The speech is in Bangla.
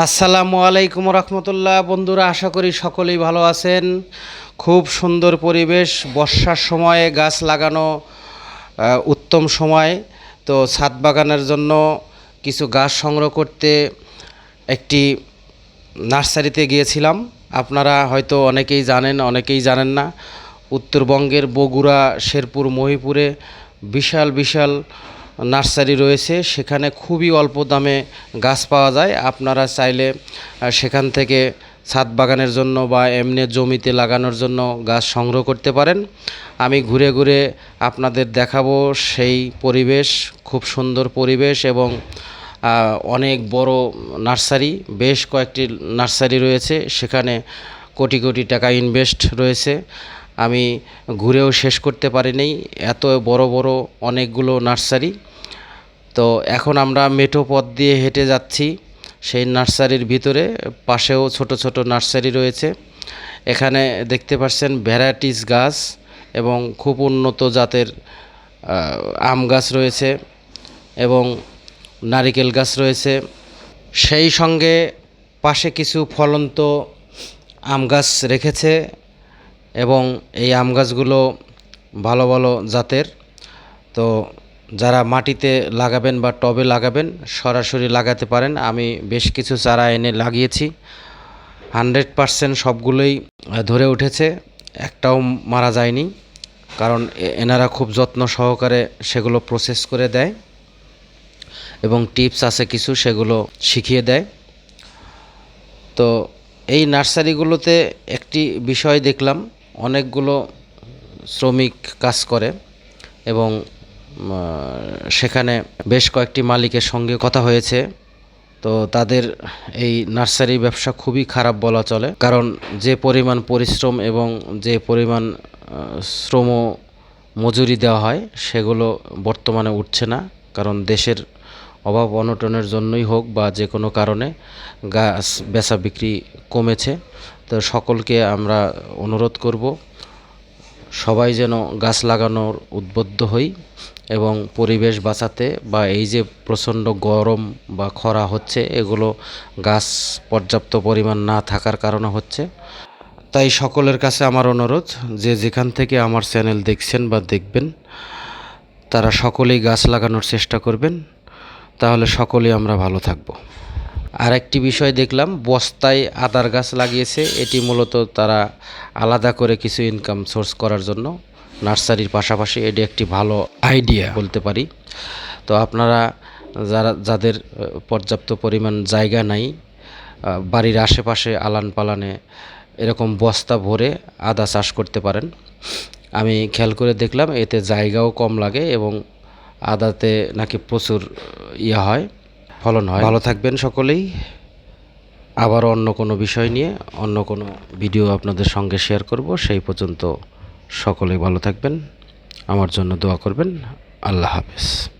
আসসালামু আলাইকুম রহমতুল্লাহ। বন্ধুরা, আশা করি সকলেই ভালো আছেন। খুব সুন্দর পরিবেশ, বর্ষার সময়ে গাছ লাগানো উত্তম সময়। তো ছাদ বাগানের জন্য কিছু গাছ সংগ্রহ করতে একটি নার্সারিতে গিয়েছিলাম। আপনারা হয়তো অনেকেই জানেন অনেকেই জানেন না। উত্তরবঙ্গের বগুড়া, শেরপুর, মহিপুরে বিশাল বিশাল নার্সারি রয়েছে, সেখানে খুবই অল্প দামে গাছ পাওয়া যায়। আপনারা চাইলে সেখান থেকে ছাদ বাগানের জন্য বা এমনি জমিতে লাগানোর জন্য গাছ সংগ্রহ করতে পারেন। আমি ঘুরে ঘুরে আপনাদের দেখাবো সেই পরিবেশ, খুব সুন্দর পরিবেশ এবং অনেক বড় নার্সারি, বেশ কয়েকটি নার্সারি রয়েছে, সেখানে কোটি কোটি টাকা ইনভেস্ট রয়েছে। আমি ঘুরেও শেষ করতে পারিনি, এত বড় বড় অনেকগুলো নার্সারি। তো এখন আমরা মেঠো পথ দিয়ে হেঁটে যাচ্ছি, সেই নার্সারির ভিতরে। পাশেও ছোট ছোট নার্সারি রয়েছে। এখানে দেখতে পাচ্ছেন ভ্যারাইটিস গাছ এবং খুব উন্নত জাতের আম গাছ রয়েছে এবং নারিকেল গাছ রয়েছে। সেই সঙ্গে পাশে কিছু ফলন্ত আম গাছ রেখেছে এবং এই আম গাছগুলো ভালো ভালো জাতের। তো যারা মাটিতে লাগাবেন বা টবে লাগাবেন, সরাসরি লাগাতে পারেন। আমি বেশ কিছু চারা এনে লাগিয়েছি। হান্ড্রেড পারসেন্ট সবগুলোই ধরে উঠেছে। একটাও মারা যায়নি। কারণ এনারা খুব যত্ন সহকারে সেগুলো প্রসেস করে দেয় এবং টিপস আছে কিছু সেগুলো শিখিয়ে দেয়। তো এই নার্সারিগুলোতে একটি বিষয় দেখলাম, অনেকগুলো শ্রমিক কাজ করে এবং সেখানে বেশ কয়েকটি মালিকের সঙ্গে কথা হয়েছে। তো তাদের এই নার্সারি ব্যবসা খুবই খারাপ বলা চলে। কারণ যে পরিমাণ পরিশ্রম এবং যে পরিমাণ শ্রম মজুরি দেওয়া হয়, সেগুলো বর্তমানে উঠছে না। কারণ দেশের অভাব অনটনের জন্যই হোক বা যে কোনো কারণে গাছ বেচা বিক্রি কমেছে। তো সকলকে আমরা অনুরোধ করব সবাই যেন গাছ লাগানোর উদ্বুদ্ধ হই এবং পরিবেশ বাঁচাতে বা এই যে প্রচণ্ড গরম বা খরা হচ্ছে, এগুলো গাছ পর্যাপ্ত পরিমাণ না থাকার কারণে হচ্ছে। তাই সকলের কাছে আমার অনুরোধ, যে যেখান থেকে আমার চ্যানেল দেখছেন বা দেখবেন, তারা সকলেই গাছ লাগানোর চেষ্টা করবেন। তাহলে সকলেই আমরা ভালো থাকব। আর একটি বিষয় দেখলাম বস্তায় আদার গাছ লাগিয়েছে। এটি মূলত তারা আলাদা করে কিছু ইনকাম সোর্স করার জন্য। নার্সারির পাশাপাশি এটি একটি ভালো আইডিয়া। বলতে পারি। তো আপনারা যারা যাদের পর্যাপ্ত পরিমাণ জায়গা নাই বাড়ির আশেপাশে আলান পালানে এরকম বস্তা ভরে আদা চাষ করতে পারেন। আমি খেয়াল করে দেখলাম এতে জায়গাও কম লাগে এবং আদাতে নাকি প্রচুর ইয়ে হয়। ফলন হয় ভালো থাকবেন সকলেই। আবার অন্য কোনো বিষয় নিয়ে, অন্য কোনো ভিডিও আপনাদের সঙ্গে শেয়ার করব। সেই পর্যন্ত সকলেই ভালো থাকবেন। আমার জন্য দোয়া করবেন। আল্লাহ হাফেজ।